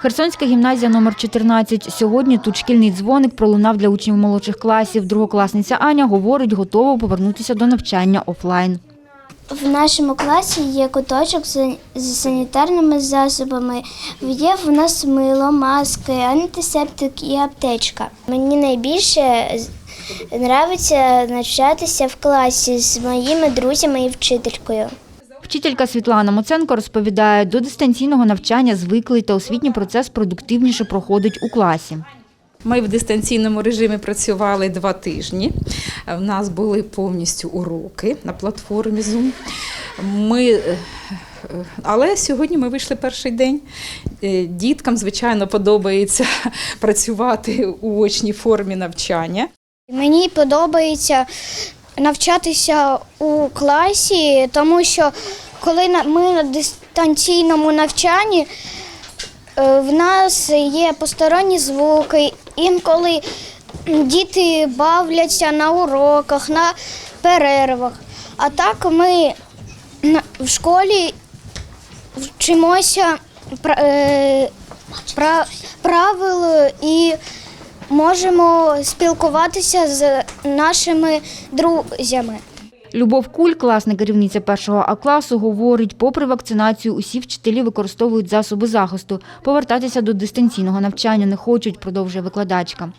Херсонська гімназія номер 14. Сьогодні тут шкільний дзвоник пролунав для учнів молодших класів. Другокласниця Аня говорить, готова повернутися до навчання офлайн. В нашому класі є куточок з санітарними засобами. Є в нас мило, маски, антисептик і аптечка. Мені найбільше подобається навчатися в класі з моїми друзями і вчителькою. Вчителька Світлана Моценко розповідає, до дистанційного навчання звиклий та освітній процес продуктивніше проходить у класі. Ми в дистанційному режимі працювали два тижні. У нас були повністю уроки на платформі Zoom. Ми, е, але сьогодні ми вийшли перший день. Е, Діткам, звичайно, подобається працювати у очній формі навчання. Мені подобається навчатися у класі, тому що коли ми на дистанційному навчанні, е, в нас є посторонні звуки, інколи діти бавляться на уроках, на перервах. А так ми в школі вчимося е, пра- правил і можемо спілкуватися з нашими друзями. Любов Куль, класна керівниця першого А класу, говорить, попри вакцинацію, усі вчителі використовують засоби захисту. Повертатися до дистанційного навчання не хочуть, продовжує викладачка.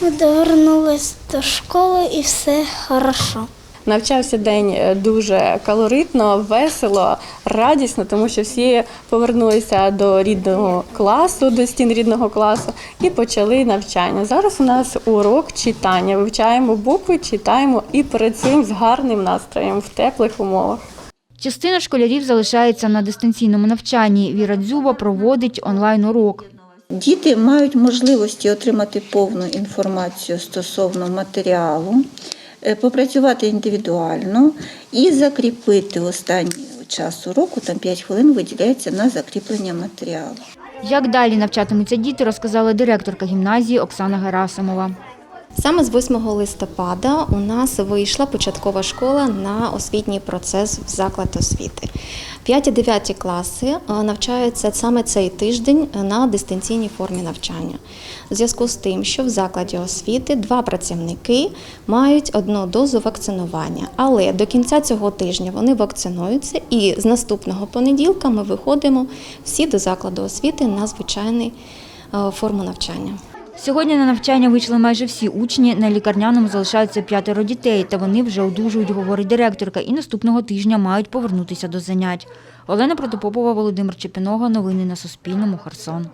Ми повернулися до школи і все хорошо. Навчався день е, дуже калоритно, весело, радісно, тому що всі повернулися до рідного класу, до стін рідного класу і почали навчання. Зараз у нас урок читання. Вивчаємо букви, читаємо і працюємо з гарним настроєм в теплих умовах. Частина школярів залишається на дистанційному навчанні. Віра Дзюба проводить онлайн-урок. Діти мають можливості отримати повну інформацію стосовно матеріалу, попрацювати індивідуально і закріпити останній час уроку, там 5 хвилин виділяється на закріплення матеріалу. Як далі навчатимуться діти, розказала директорка гімназії Оксана Герасимова. Саме з 8 листопада у нас вийшла початкова школа на освітній процес в заклад освіти. 5-9 класи е, навчаються саме цей тиждень на дистанційній формі навчання. У зв'язку з тим, що в закладі освіти два працівники мають одну дозу вакцинування, але до кінця цього тижня вони вакцинуються, і з наступного понеділка ми виходимо всі до закладу освіти на звичайну е, форму навчання. Сьогодні на навчання вийшли майже всі учні. На лікарняному залишаються п'ятеро дітей, та вони вже одужують, говорить директорка, і наступного тижня мають повернутися до занять. Олена Протопопова, Володимир Чепіного. Новини на Суспільному. Херсон.